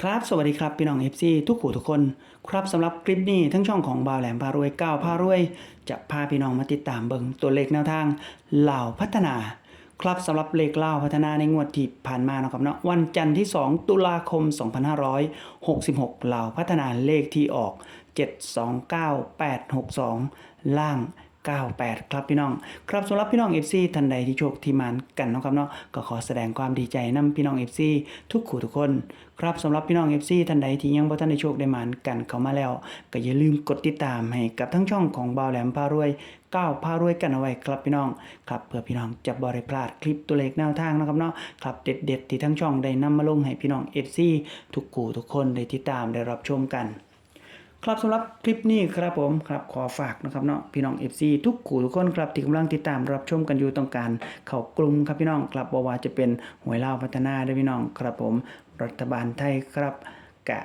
ครับสวัสดีครับพี่น้อง FC ทุกผู้ทุกคน ครับสำหรับคลิปนี้ทั้งช่องของบาวแหลมพารวยก้าวพารวย จะพาพี่น้องมาติดตามเบิงตัวเลขแนวทางเหล่าพัฒนา ครับสำหรับเลขเล่าพัฒนาในงวดที่ผ่านมาเนาะครับเนาะวันจันทร์ที่ 2 ตุลาคม 2566เหล่าพัฒนาเลขที่ออก 729862 ล่าง 98 ครับพี่น้อง ครับสำหรับพี่น้อง FC ท่านใดที่โชคที่มานกันนะครับเนาะก็ขอแสดงความดีใจนํพี่น้อง FC ทุกขู่ทุกคน ครับสำหรับพี่น้อง FC ท่านใดที่ยังบ่ทันได้โชคได้มานกันเข้ามาแล้ว ก็อย่าลืมกดติดตามให้กับทั้งช่องของบ่าวแหลมพารวยก้าวพารวยกันเอาไว้ครับพี่น้องครับเพื่อพี่น้องจะบ่ได้พลาดคลิปตัวเลขแนวทางนะครับเนาะครับเด็ดๆที่ทั้งช่องได้นำมาลงให้พี่น้อง FC ทุกขู่ทุกคนได้ติดตามได้รับชมกัน ครับสำหรับคลิปนี้ครับผมครับขอฝากนะครับเนาะพี่น้อง FC ทุกขู่ทุกคนครับที่กำลังติดตามรับชมกันอยู่ต้องการเข้ากลุ่มครับพี่น้องครับบว่าจะเป็นหวยเล่าพัฒนาด้วยพี่น้องครับผมรัฐบาลไทยครับกะ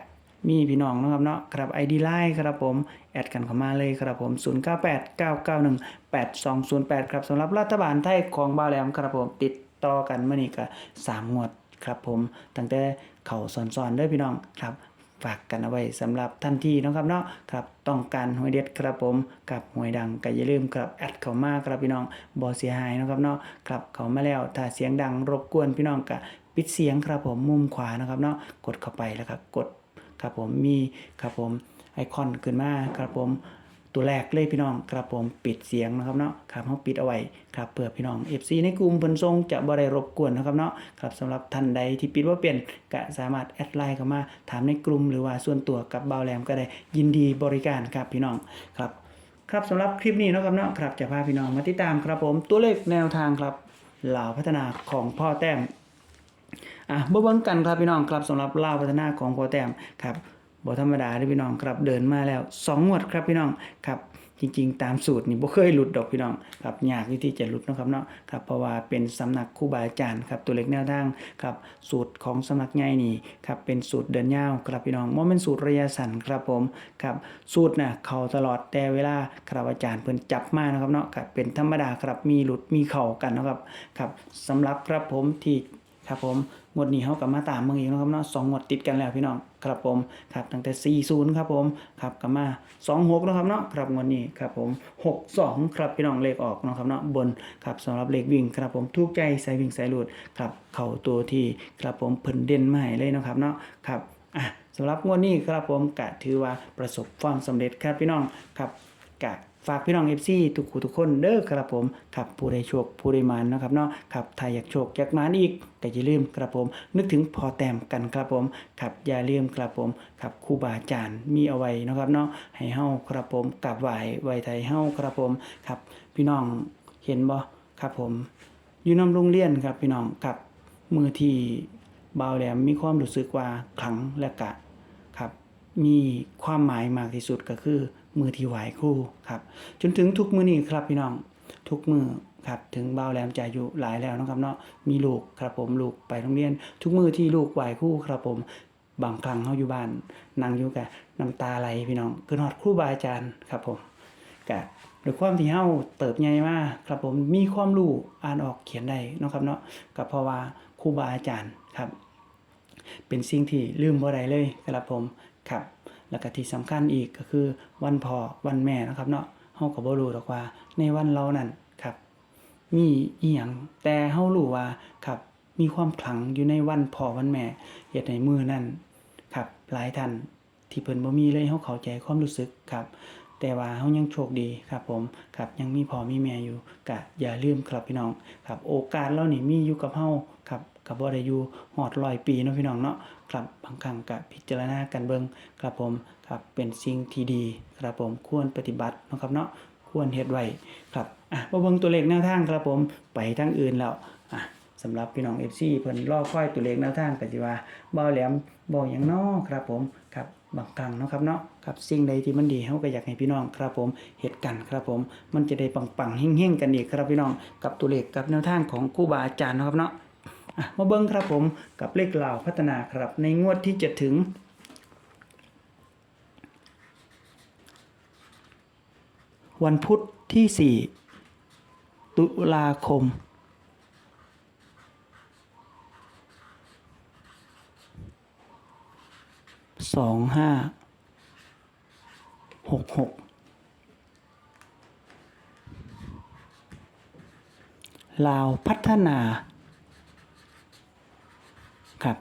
มีพี่น้องนะครับเนาะครับ ID Line ครับผม แอดกันเข้ามาเลยครับผม 0989918208 ครับสำหรับรัฐบาลไทยของบ้าแหลมครับผมติดต่อกันเมื่อนี้ก็สามงวดครับผมตั้งแต่เข่าสอนๆด้อพี่น้องครับ ฝากกันเอาไว้สำหรับท่านที่นะครับเนาะครับต้องการหวยเด็ดครับผมกับหวยดังก็อย่าลืมครับแอดเข้ามาครับพี่น้องบ่เสียหายนะครับเนาะครับเข้ามาแล้วถ้าเสียงดังรบกวนพี่น้องก็ปิดเสียงครับผมมุมขวานะครับเนาะกดเข้าไปแล้วครับกดครับผมมีครับผมไอคอนขึ้นมาครับผม ตัวแรกเลยพี่น้องครับผมปิดเสียงนะครับเนาะครับเฮาปิดเอาไว้ครับเพื่อพี่น้อง FC ในกลุ่มเพิ่นทรงจะบ่ได้รบกวนนะครับเนาะครับสำหรับท่านใดที่ปิดว่าเปลี่ยนก็สามารถแอดไลน์เข้ามาถามในกลุ่มหรือว่าส่วนตัวกับเบาแหลมก็ได้ยินดีบริการครับพี่น้องครับครับสำหรับคลิปนี้นะครับเนาะครับจะพาพี่น้องมาติดตามครับผมตัวเลขแนวทางครับเหล่าพัฒนาของพ่อแต้มอะบ่เบิ่งกันครับพี่น้องครับสำหรับเหล่าพัฒนาของพ่อแต้มครับ บ่ธรรมดาเด้อพี่น้องครับเดินมาแล้วสองงวดครับพี่น้องครับจริงๆ ตามสูตรนี่บ่เคยหลุดดอกพี่น้องครับยากที่จะหลุดนะครับเนาะครับเพราะว่าเป็นสำนักครูบาอาจารย์ครับตัวเลขแนวทางครับสูตรของสำนักใหญ่นี่ครับเป็นสูตรเดินยาวครับพี่น้องบ่แม่นสูตรระยะสั้นครับผมครับสูตรน่ะเข้าตลอดแต่เวลาครับอาจารย์เพิ่นจับมานะครับเนาะครับเป็นธรรมดาครับมีหลุดมีเข้ากันนะครับครับสำหรับครับผมที่ครับผมงวดนี้เขากลับมาตามเมืองอีกนะครับเนาะสองงวดติดกันแล้วพี่น้อง ครับผมครับตั้งแต่ 40 ครับผมครับกลับมา 26นะครับเนาะครับงวดนี้ครับผม 62 ครับพี่น้องเลขออกนะครับเนาะบนครับสำหรับเลขวิ่งครับผมทุกใจใส่วิ่งใส่หลุดครับเข้าตัวที่ครับผมเพิ่นเด่นใหม่เลยนะครับเนาะครับอะสำหรับงวดนี้ครับผมกะถือว่าประสบความสำเร็จครับพี่น้องครับกะ ฝากพี่น้อง FC ทุกคู่ทุกคนเด้อครับผมครับผู้ใดโชคผู้ใดมานนะครับเนาะครับถ้าอยากโชคอยากมานอีกก็อย่าลืมครับผม นึกถึงพอแต้มกันครับผมครับอย่าลืมครับผมครับครูบาอาจารย์มีเอาไว้นะครับเนาะให้เฮาครับผมกราบไหวไหวไทยเฮาครับผมครับพี่น้องเห็นบ่ครับผม อยู่นำโรงเรียนครับพี่น้องครับมือที่เบาแหลมมีความรู้สึกว่าขลังและกะครับมีความหมายมากที่สุดก็คือ มือที่ไหวคู่ครับจนถึงทุกมือนี้ครับพี่น้องทุกมือครับถึงเบาแหลมจอายุหลายแล้วนะครับเนาะมีลูกครับผมลูกไปโรงเรียน ทุกมือที่ลูกไหวคู่ครับผมบางครั้งเฮาอยู่บ้านนั่งอยู่กับน้ำตาไหลพี่น้องคือฮอดครูบาอาจารย์ครับผมกะด้วยความที่เฮาเติบใหญ่มากครับผมมีความรู้อ่านออกเขียนได้นะครับเนาะก็เพราะว่าครูบาอาจารย์ครับ เป็นสิ่งที่ลืมบ่ได้เลยครับผมครับ แล้วก็ที่สำคัญอีกก็คือวันพ่อวันแม่นะครับเนาะเฮาก็บ่รู้หรอกว่าในวันเรานั้นครับ มีอีหยังแต่เฮารู้ว่าครับมีความขลังอยู่ในวันพ่อวันแม่เฮ็ดให้มือนั้นครับหลายท่านที่เพิ่นบ่มีเลยเฮาเข้าใจความรู้สึกครับ แต่ว่าเฮายังโชคดีครับผมครับยังมีพ่อมีแม่อยู่ก็อย่าลืมครับพี่น้องครับ โอกาสเรานี่มีอยู่กับเฮาครับ ก็บ่ได้อยู่ฮอด100ปีเนาะพี่น้องเนาะครับบางครั้งก็พิจารณากันเบิ่งครับผมครับเป็นสิ่งที่ดีครับผมควรปฏิบัติเนาะครับเนาะควรเฮ็ดไว้ครับอะมาเบิ่งตัวเลขแนวทางครับผมไปทางอื่นแล้วอะสำหรับพี่น้อง FC เพิ่นรอค่อยตัวเลขแนวทางก็สิว่าบ่แหลมบ่หยังน้อครับผมครับบางครั้งเนาะครับเนาะครับสิ่งใดที่มันดีเฮาก็อยากให้พี่น้องครับผมเฮ็ดกันครับผม มันจะได้ปังๆเฮงๆกันอีกครับพี่น้องกับตัวเลขกับแนวทางของครูบาอาจารย์นะครับเนาะ มาเบิ่งครับผมกับเลขล่าพัฒนาครับ ในงวดที่จะถึง วันพุธที่ 4 ตุลาคม สองห้าหกหกลาวพัฒนา ครับ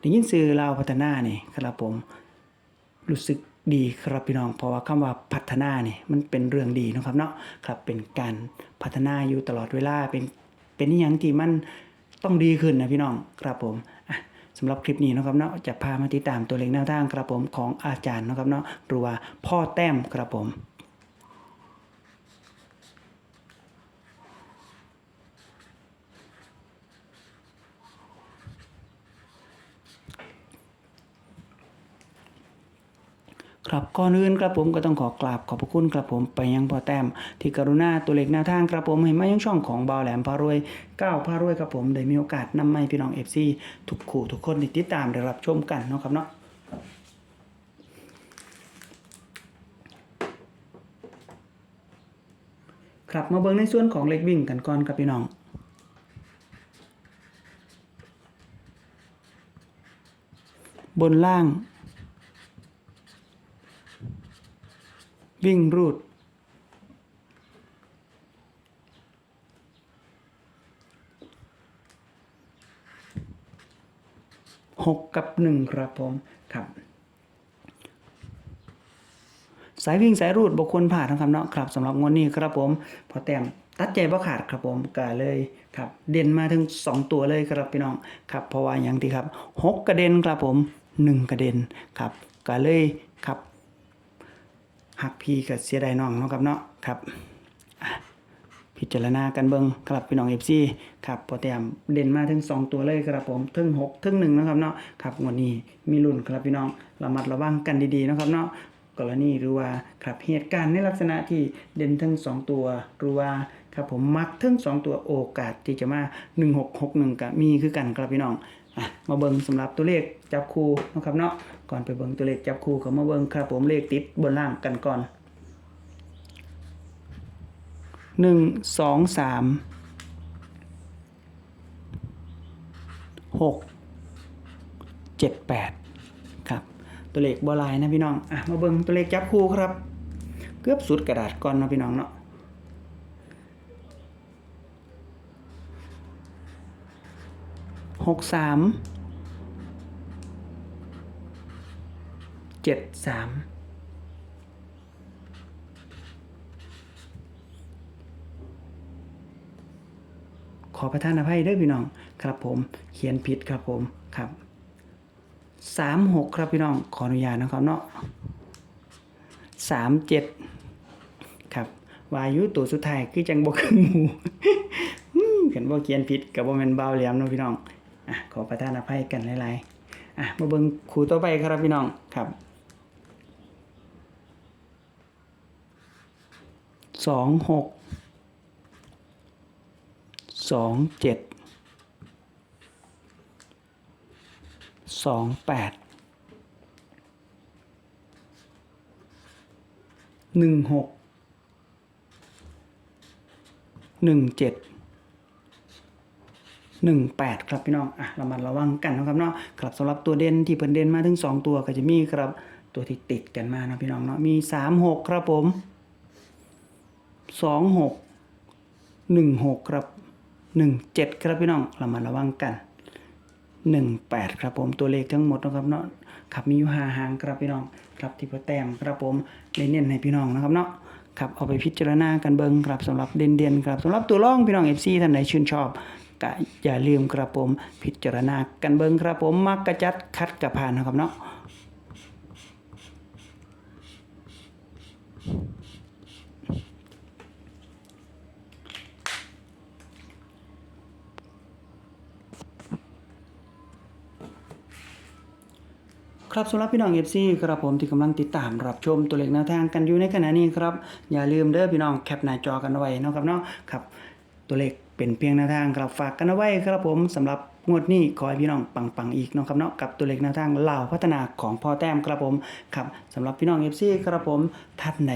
ได้ยินซื้อลาวพัฒนานี่ครับผมรู้สึกดีครับพี่น้องเพราะว่าคำว่าพัฒนานี่มันเป็นเรื่องดีนะครับเนาะครับเป็นการพัฒนาอยู่ตลอดเวลาเป็นเป็นอย่างที่มันต้องดีขึ้นนะพี่น้องครับผมสำหรับคลิปนี้นะครับเนาะจะพามาติดตามตัวเลขแนวทางครับผมของอาจารย์นะครับเนาะหรือว่าพ่อแต้มครับผม ครับก่อนอื่นครับผมก็ต้องขอกราบขอบพระคุณครับผมไปยังพ่อแต้มที่กรุณาตัวเลขแนวทางครับผมให้มายังช่องของเบาแหลมพารวยก้าวพารวยครับผมได้มีโอกาสนำมาให้พี่น้อง FC ทุกคู่ทุกคนได้ติดตามได้รับชมกันเนาะครับเนาะครับมาเบิ่งในส่วนของเลขวิ่งกันก่อนครับพี่น้องบนล่าง วิ่งรูด หกกับหนึ่งครับผมครับ สายวิ่งสายรูดบุคคลผ่านนะครับเนาะครับสำหรับงวดนี้ครับผม พอแต้มตัดใจบ่ขาดครับผมก็เลยครับ เด่นมาถึง 2 ตัวเลยครับพี่น้องครับเพราะว่าอย่างที่ครับหกกระเด็นครับผม 1 กระเด็นครับก็เลยครับ หักพี่กับเสียดายน้องเนาะครับเนาะครับพิจารณากันเบิงครับพี่น้องเอฟซีครับพอแต้มเด่นมาถึง 2 ตัวเลยครับผมถึง6ถึง1นะครับเนาะครับงวดนี้มีรุ่นครับพี่น้องระมัดระวังกันดีๆนะครับเนาะกรณีหรือว่าครับเหตุการณ์ในลักษณะที่เด่นทั้ง 2 ตัวหรือว่าครับผมมักทั้ง 2 ตัวโอกาสที่จะมา 1661ก็มีคือกันครับพี่น้อง มาเบิ่งสำหรับตัวเลขจับคู่นะครับเนาะก่อนไปเบิ่งตัวเลขจับคู่ก็มาเบิ่งครับผมเลขติดบนล่างกันก่อนหนึ่งสองสามหกเจ็ดแปดครับ ตัวเลขบอลายนะพี่น้องอะมาเบิ่งตัวเลขจับคู่ครับ เกือบสุดกระดาษก่อนนะพี่น้องเนาะ หกสามเจ็ดสามขอประทานอภัยด้อพี่น้องครับผมเขียนผิดครับผมครับสามหกครับพี่น้องขออนุญาตนะครับเนาะสามเจ็ดครับวายุตัวสุดท้ายคือจังบกคือหมูเห็นว่าเขียนผิดกับว่าแมันเบาเหลี่ยมนะพี่น้อง อะขอประทานอภัยกันหลายๆอะมาเบิ่งครูต่อไปครับพี่น้องครับสองหกสองเจ็ดสองแปดหนึ่งหกหนึ่งเจ็ด หนึ่งแปดครับพี่น้องอะเรามาระวังกันนะครับเนาะครับสำหรับตัวเด่นที่เพิ่นเด่นมาถึงสองตัวก็จะมีครับตัวที่ติดกันมานะพี่น้องเนาะมีสามหกครับผมสองหกหนึ่งหกครับหนึ่งเจ็ดครับพี่น้องเรามาระวังกันหนึ่งแปดครับผมตัวเลขทั้งหมดนะครับเนาะครับมีอยู่ห้าหางครับพี่น้องครับที่พอแต้มครับผมเลยเน้นให้พี่น้องนะครับเนาะครับเอาไปพิจารณากันเบิ่งครับสำหรับเด่นเด่นๆครับสำหรับตัวร่องพี่น้อง FC ท่านใดชื่นชอบ ก็อย่าลืมครับผมพิจารณากันเบิ่งครับผมมักกระจัดคัดกระพานนะครับเนาะครับสำหรับพี่น้อง FC ครับผมที่กำลังติดตามรับชมตัวเลขแนวทางกันอยู่ในขณะนี้ครับ อย่าลืมเด้อพี่น้องแคปหน้าจอกันไว้นะครับเนาะครับตัวเลข เป็นเพียงแนวทางครับฝากกันเอาไว้ครับผมสำหรับงวดนี้ขอให้พี่น้องปังๆอีกนะครับเนาะกับตัวเลขแนวทางเหล่าพัฒนาของพ่อแต้มครับผมครับสำหรับพี่น้องเอฟซีครับผมท่านไหน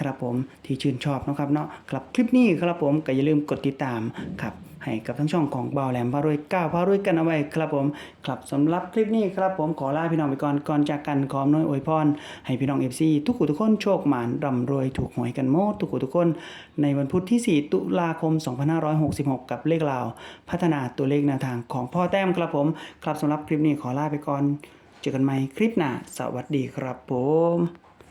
ครับผมที่ชื่นชอบนะครับเนาะครับคลิปนี้ครับผมก็อย่าลืมกดติดตามครับ ให้กับทั้งช่องของบ่าวแหลมพารวยก้าวพารวยกันเอาไว้ครับผมครับสำหรับคลิปนี้ครับผมขอลาพี่น้องไปก่อนก่อนจากกันขออำนวยอวยพรให้พี่น้อง FC ทุกคนทุกคนโชคหมานร่ำรวยถูกหวยกันหมดทุกคนทุกคน ในวันพุธที่ 4 ตุลาคม 2566 กับเลขลาว พัฒนาตัวเลขแนวทางของพ่อแต้มครับผม ครับสำหรับคลิปนี้ขอลาไปก่อน เจอกันใหม่คลิปหน้าสวัสดีครับผม